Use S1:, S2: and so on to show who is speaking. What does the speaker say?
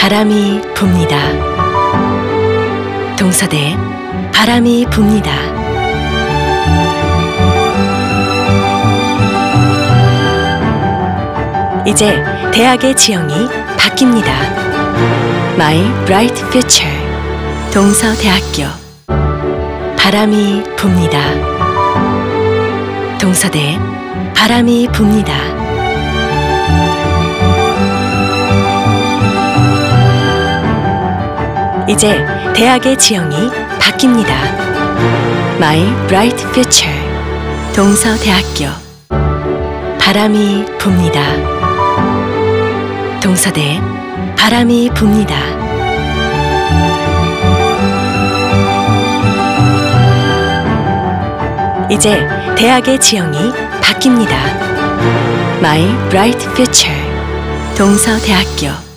S1: 바람이 붑니다. 동서대 바람이 붑니다. 이제 대학의 지형이 바뀝니다. My Bright Future 동서대학교 바람이 붑니다. 동서대 바람이 붑니다. 이제 대학의 지형이 바뀝니다. My Bright Future 동서대학교 바람이 붑니다. 동서대 바람이 붑니다. 이제 대학의 지형이 바뀝니다. My Bright Future 동서대학교